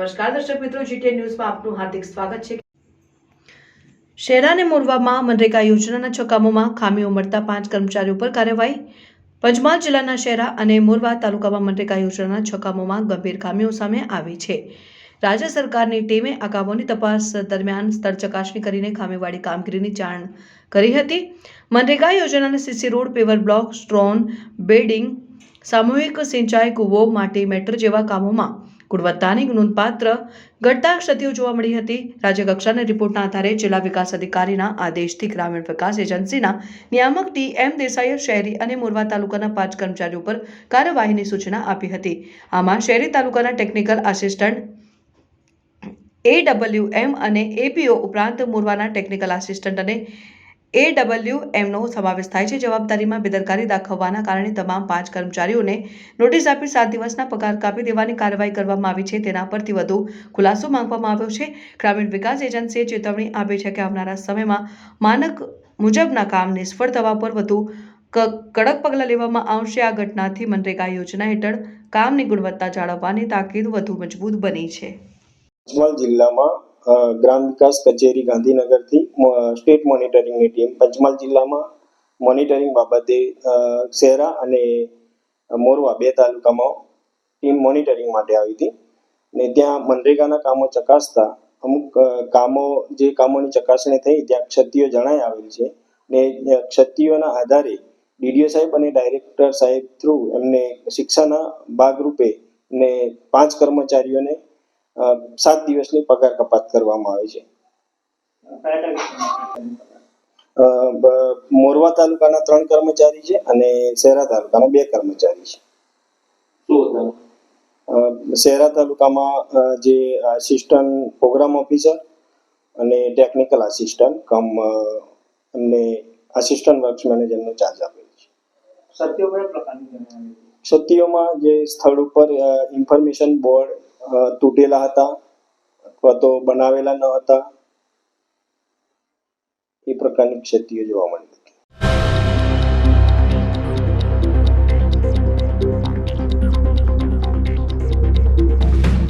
નમસ્કાર. દર્શક મિત્રો જીટીએ ન્યૂઝમાં આપનું હાર્દિક સ્વાગત છે. શેરા અને મોરવામાં મનરેગા યોજનાના છ ખામીઓ મળતા પાંચ કર્મચારીઓ પર કાર્યવાહી. પંચમહાલ જિલ્લાના શેરા અને મોરવા તાલુકામાં મનરેગા યોજનાના છ ગંભીર ખામીઓ સામે આવી છે. રાજ્ય સરકારની ટીમે આ કામોની તપાસ દરમિયાન સ્થળ ચકાસણી કરીને ખામીવાળી કામગીરીની જાણ કરી હતી. મનરેગા યોજનાના CC road, paver block stone bedding, સામૂહિક સિંચાઈ કૂવો, માટી, મેટર જેવા કામોમાં ગુણવત્તાની નોંધપાત્ર ઘટતા ક્ષતિઓ જોવા મળી હતી. રાજ્યકક્ષાના રિપોર્ટના આધારે જિલ્લા વિકાસ અધિકારીના આદેશથી ગ્રામીણ વિકાસ એજન્સીના નિયામક ટી. એમ. દેસાઈએ શહેરી અને મોરવા તાલુકાના પાંચ કર્મચારીઓ પર કાર્યવાહીની સૂચના આપી હતી. આમાં શહેરી તાલુકાના ટેકનિકલ આસિસ્ટન્ટ એડબલ્યુ એમ અને એપીઓ ઉપરાંત મોરવાના ટેકનિકલ આસિસ્ટન્ટ અને એડબલ્યુ એમનો સમાવેશ થાય છે. જવાબદારીમાં બેદરકારી દાખવવાના કારણે તમામ પાંચ કર્મચારીઓને નોટિસ આપી સાત દિવસના પગાર કાપી દેવાની કાર્યવાહી કરવામાં આવી છે. તેના પરથી વધુ ખુલાસો માંગવામાં આવ્યો છે. ગ્રામીણ વિકાસ એજન્સીએ ચેતવણી આપી છે કે આવનારા સમયમાં માનક મુજબના કામ નિષ્ફળ થવા પર વધુ કડક પગલાં લેવામાં આવશે. આ ઘટનાથી મનરેગા યોજના હેઠળ કામની ગુણવત્તા જાળવવાની તાકીદ વધુ મજબૂત બની છે. જિલ્લામાં ગ્રામ વિકાસ કચેરી ગાંધીનગરથી સ્ટેટ મોનિટરિંગની ટીમ પંચમહાલ જિલ્લામાં મોનિટરિંગ બાબતે શહેરા અને મોરવા બે તાલુકામાં ટીમ મોનિટરિંગ માટે આવી હતી. ને ત્યાં મનરેગાના કામો ચકાસતા, અમુક કામો, જે કામોની ચકાસણી થઈ ત્યાં ક્ષતિઓ જણાઈ આવેલ છે. ને ક્ષતિઓના આધારે ડીડીઓ સાહેબ અને ડાયરેક્ટર સાહેબ થ્રુ એમને શિક્ષાના ભાગરૂપે ને પાંચ કર્મચારીઓને સાત દિવસની પગાર કપાત કરવામાં આવે છે. મોરવા તાલુકાના ત્રણ કર્મચારી છે અને શહેરા તાલુકાના બે કર્મચારી છે. શહેરા તાલુકામાં જે આસિસ્ટન્ટ પ્રોગ્રામ ઓફિસર અને ટેકનિકલ આસિસ્ટન્ટ કમ એમને આસિસ્ટન્ટ વર્ક્સ મેનેજરનો ચાર્જ આપેલ છે. સત્યો કયા પ્રકારની જણાવી ક્ષતિઓમાં જે સ્થળ ઉપર ઇન્ફોર્મેશન બોર્ડ તૂટેલા હતા અથવા તો બનાવેલા ન હતા. એ પ્રકારની ક્ષતિઓ જોવા મળી.